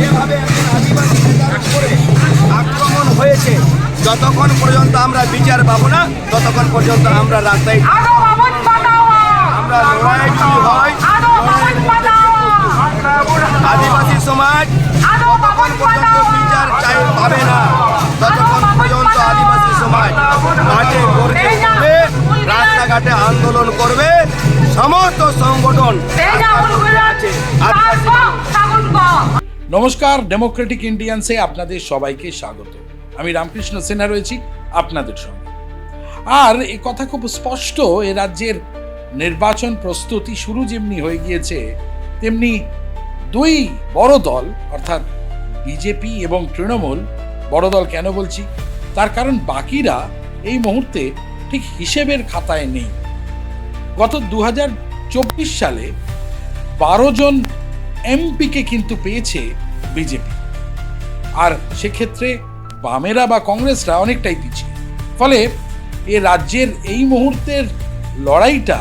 যেভাবে একজন আদিবাসী নেতার উপরে আক্রমণ হয়েছে। যতক্ষণ পর্যন্ত আমরা বিচার পাবো না ততক্ষণ পর্যন্ত আমরা রাস্তায় আমরা লড়াই হয়। আদিবাসী সমাজ ততক্ষণ পর্যন্ত বিচার চাই পাবে না। ততক্ষণ পর্যন্ত আদিবাসী সমাজ মাঠে উঠবে রাস্তাঘাটে আন্দোলন করবে। সমস্ত সংগঠন। নমস্কার ডেমোক্রেটিক ইন্ডিয়ান্সে আপনাদের সবাইকে স্বাগত। আমি রামকৃষ্ণ সিনহা রয়েছি আপনাদের সঙ্গে। আর এই কথা খুব স্পষ্ট এ রাজ্যের নির্বাচন প্রস্তুতি শুরু যেমনি হয়ে গিয়েছে তেমনি দুই বড় দল অর্থাৎ বিজেপি এবং তৃণমূল বড় দল কেন বলছি? তার কারণ বাকিরা এই মুহূর্তে ঠিক হিসেবের খাতায় নেই। গত দু হাজার চব্বিশ সালে বারো জন এমপিকে কিন্তু পেয়েছে বিজেপি। আর সেক্ষেত্রে বামেরা বা কংগ্রেসরা অনেকটাই পিছিয়ে। ফলে এ রাজ্যের এই মুহূর্তের লড়াইটা,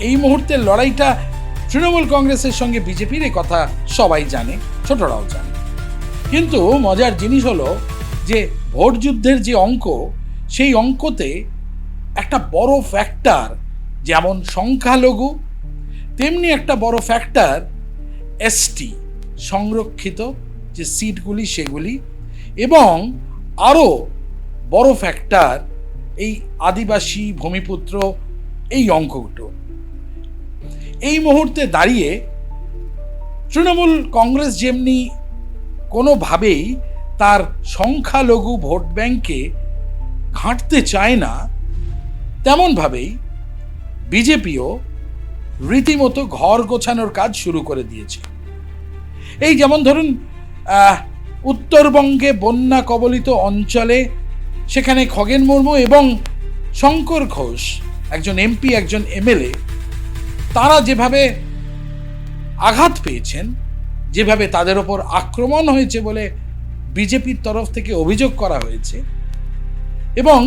এই মুহূর্তের লড়াইটা তৃণমূল কংগ্রেসের সঙ্গে বিজেপির এ কথা সবাই জানে, ছোটরাও জানে। কিন্তু মজার জিনিস হলো যে ভোট যুদ্ধের যে অঙ্ক, সেই অঙ্কতে একটা বড় ফ্যাক্টর যেমন সংখ্যালঘু, তেমনি একটা বড় ফ্যাক্টর এসটি সংরক্ষিত যে সিটগুলি সেগুলি, এবং আরও বড় ফ্যাক্টর এই আদিবাসী ভূমিপুত্র এই অঙ্কগুলো। এই মুহূর্তে দাঁড়িয়ে তৃণমূল কংগ্রেস যেমনি কোনোভাবেই তার সংখ্যালঘু ভোট ব্যাংকে ঘাঁটতে চায় না তেমনভাবেই বিজেপিও রীতিমতো ঘর গোছানোর কাজ শুরু করে দিয়েছে। এই যেমন ধরুন উত্তরবঙ্গে বন্যা কবলিত অঞ্চলে সেখানে খগেন মুর্মু এবং শঙ্কর ঘোষ, একজন এমপি, একজন এমএলএ, তারা যেভাবে আঘাত পেয়েছেন, যেভাবে তাদের ওপর আক্রমণ হয়েছে বলে বিজেপির তরফ থেকে অভিযোগ করা হয়েছে এবং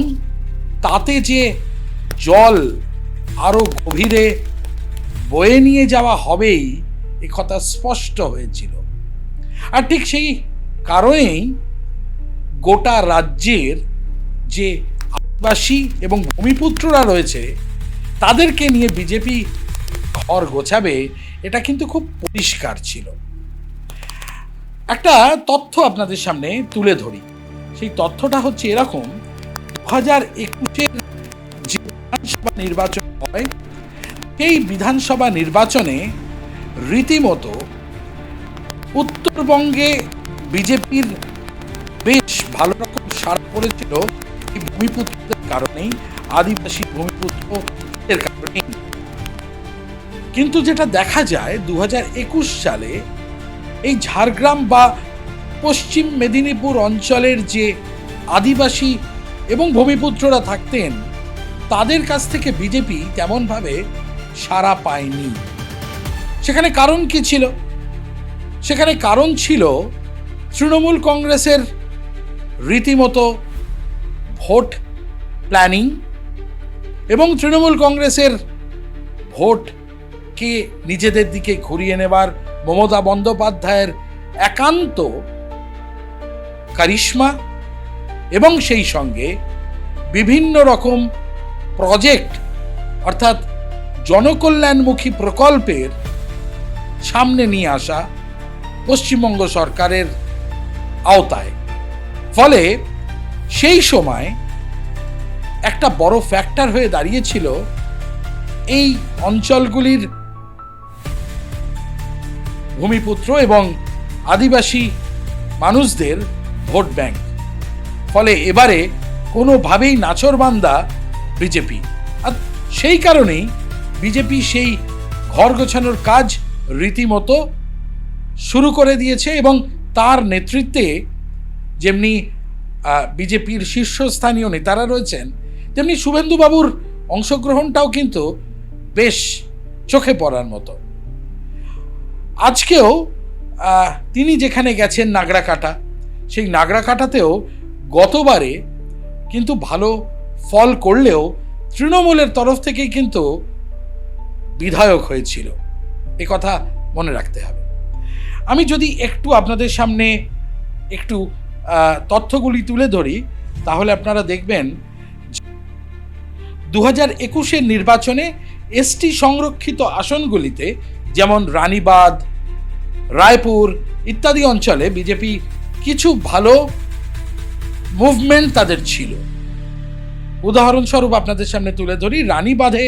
তাতে যে জল আরও গভীরে বয়ে নিয়ে যাওয়া হবেই, এ কথা স্পষ্ট হয়েছিল। আর ঠিক সেই কারণেই গোটা রাজ্যের যে আদিবাসী এবং ভূমিপুত্ররা রয়েছে, তাদেরকে নিয়ে বিজেপি ঘর গোছাবে, এটা কিন্তু খুব পরিষ্কার ছিল। একটা তথ্য আপনাদের সামনে তুলে ধরি। সেই তথ্যটা হচ্ছে এরকম, দু হাজার বিধানসভা নির্বাচন হয়, এই বিধানসভা নির্বাচনে রীতিমতো উত্তরবঙ্গে বিজেপির বেশ ভালো রকম সাড়া পড়েছিল এই ভূমিপুত্রদের কারণেই, আদিবাসী ভূমিপুত্রদের কারণেই। কিন্তু যেটা দেখা যায় দু হাজার একুশ সালে এই ঝাড়গ্রাম বা পশ্চিম মেদিনীপুর অঞ্চলের যে আদিবাসী এবং ভূমিপুত্ররা থাকতেন তাদের কাছ থেকে বিজেপি তেমনভাবে সাড়া পায়নি। সেখানে কারণ কি ছিল? সেখানে কারণ ছিল তৃণমূল কংগ্রেসের রীতিমতো ভোট প্ল্যানিং এবং তৃণমূল কংগ্রেসের ভোটকে নিজেদের দিকে ঘুরিয়ে নেবার মমতা বন্দ্যোপাধ্যায়ের একান্ত কারিশ্মা এবং সেই সঙ্গে বিভিন্ন রকম প্রজেক্ট অর্থাৎ জনকল্যাণমুখী প্রকল্পের সামনে নিয়ে আসা পশ্চিমবঙ্গ সরকারের আওতায়। ফলে সেই সময় একটা বড় ফ্যাক্টর হয়ে দাঁড়িয়েছিল এই অঞ্চলগুলির ভূমিপুত্র এবং আদিবাসী মানুষদের ভোট ব্যাংক। ফলে এবারে কোনোভাবেই নাচরবান্দা বিজেপি। আর সেই কারণেই বিজেপি সেই ঘর গোছানোর কাজ রীতিমতো শুরু করে দিয়েছে এবং তার নেতৃত্বে যেমনি বিজেপির শীর্ষস্থানীয় নেতারা রয়েছেন, তেমনি শুভেন্দুবাবুর অংশগ্রহণটাও কিন্তু বেশ চোখে পড়ার মতো। আজকেও তিনি যেখানে গেছেন নাগরাকাটা সেই নাগরাকাটাতেও গতবারে কিন্তু ভালো ফল করলেও তৃণমূলের তরফ থেকেই কিন্তু বিধায়ক হয়েছিল। এ কথা মনে রাখতে হবে। আমি যদি একটু আপনাদের সামনে একটু তথ্যগুলি তুলে ধরি, তাহলে আপনারা দেখবেন দু হাজার একুশের নির্বাচনে এসটি সংরক্ষিত আসনগুলিতে যেমন রানীবাদ রায়পুর ইত্যাদি অঞ্চলে বিজেপি কিছু ভালো মুভমেন্ট তাদের ছিল। উদাহরণস্বরূপ আপনাদের সামনে তুলে ধরি রানীবাঁধে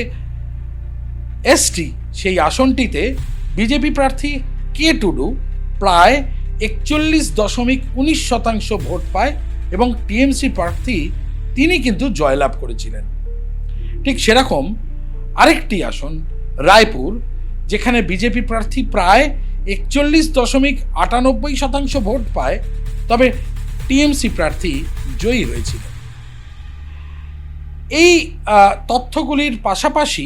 এসটি সেই আসনটিতে বিজেপি প্রার্থী কে টুডু প্রায় একচল্লিশ দশমিক উনিশ শতাংশ ভোট পায় এবং টিএমসি প্রার্থী তিনি কিন্তু জয়লাভ করেছিলেন। ঠিক সেরকম আরেকটি আসন, রায়পুর, যেখানে বিজেপি প্রার্থী প্রায় একচল্লিশ দশমিক আটানব্বই শতাংশ ভোট পায়, তবে টিএমসি প্রার্থী জয়ী হয়েছিল এই তথ্যগুলির পাশাপাশি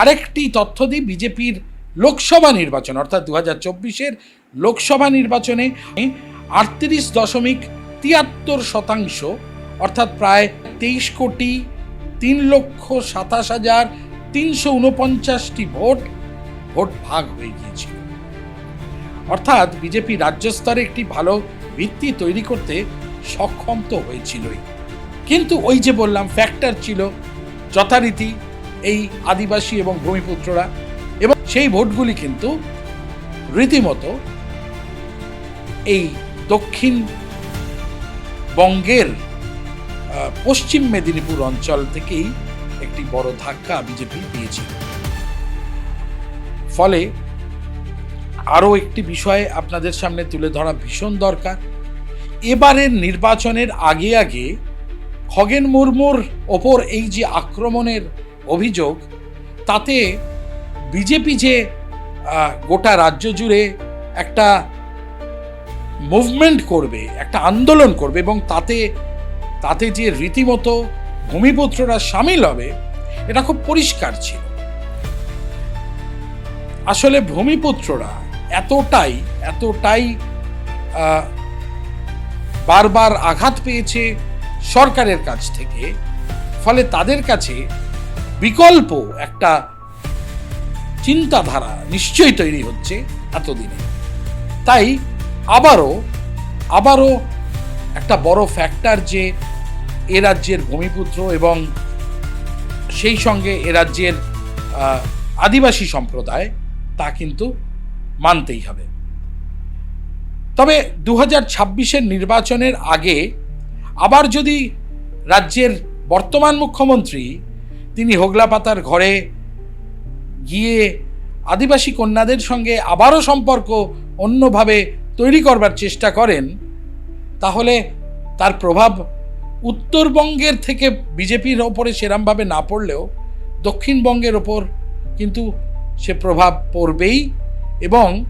আরেকটি তথ্য দিই, বিজেপির লোকসভা নির্বাচন, অর্থাৎ দু হাজার চব্বিশের লোকসভা নির্বাচনে আটত্রিশ দশমিক তিয়াত্তর শতাংশ, অর্থাৎ প্রায় তেইশ কোটি তিন লক্ষ সাতাশ হাজার তিনশো উনপঞ্চাশটি ভোট ভোট ভাগ হয়ে গিয়েছিল। অর্থাৎ বিজেপি রাজ্য স্তরে একটি ভালো ভিত্তি তৈরি করতে সক্ষম তো হয়েছিলই। কিন্তু ওই যে বললাম ফ্যাক্টর ছিল যথারীতি এই আদিবাসী এবং ভূমিপুত্ররা। এবং সেই ভোটগুলি কিন্তু রীতিমতো এই দক্ষিণ বঙ্গের পশ্চিম মেদিনীপুর অঞ্চল থেকেই একটি বড় ধাক্কা বিজেপি পেয়েছিল ফলে আরও একটি বিষয় আপনাদের সামনে তুলে ধরা ভীষণ দরকার। এবারের নির্বাচনের আগে আগে খগেন মুর্মুর ওপর এই যে আক্রমণের অভিযোগ, তাতে বিজেপি যে গোটা রাজ্য জুড়ে একটা মুভমেন্ট করবে, একটা আন্দোলন করবে এবং তাতে তাতে যে রীতিমতো ভূমিপুত্ররা সামিল হবে, এটা খুব পরিষ্কার ছিল। আসলে ভূমিপুত্ররা এতটাই এতটাই বারবার আঘাত পেয়েছে সরকারের কাছ থেকে, ফলে তাদের কাছে বিকল্প একটা চিন্তাধারা নিশ্চয়ই তৈরি হচ্ছে এতদিনে। তাই আবারও আবারও একটা বড় ফ্যাক্টর যে এ রাজ্যের ভূমিপুত্র এবং সেই সঙ্গে এ রাজ্যের আদিবাসী সম্প্রদায় তা কিন্তু মানতেই হবে। তবে দু হাজার নির্বাচনের আগে আবার যদি রাজ্যের বর্তমান মুখ্যমন্ত্রী তিনি হোগলাপাতার ঘরে গিয়ে আদিবাসী কন্যাদের সঙ্গে আবারও সম্পর্ক অন্যভাবে তৈরি করবার চেষ্টা করেন, তাহলে তার প্রভাব উত্তরবঙ্গের থেকে বিজেপির ওপরে সেরামভাবে না পড়লেও দক্ষিণবঙ্গের ওপর কিন্তু সে প্রভাব পড়বেই এবং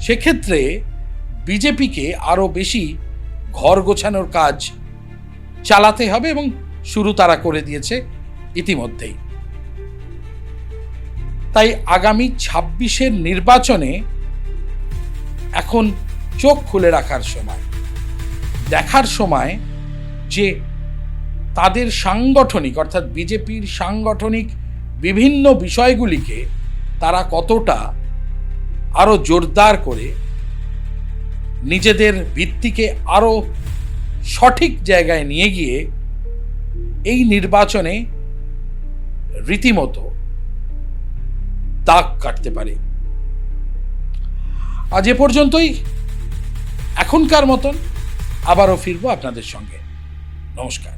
সেক্ষেত্রে বিজেপিকে আরও বেশি ঘর গোছানোর কাজ চালাতে হবে এবং শুরু তারা করে দিয়েছে ইতিমধ্যেই। তাই আগামী ছাব্বিশের নির্বাচনে এখন চোখ খুলে রাখার সময়, দেখার সময় যে তাদের সাংগঠনিক অর্থাৎ বিজেপির সাংগঠনিক বিভিন্ন বিষয়গুলিকে তারা কতটা আরও জোরদার করে নিজেদের ভিত্তিকে আরও সঠিক জায়গায় নিয়ে গিয়ে এই নির্বাচনে রীতিমতো দাগ কাটতে পারে। আজ এ পর্যন্তই। এখনকার মতন আবারও ফিরবো আপনাদের সঙ্গে। নমস্কার।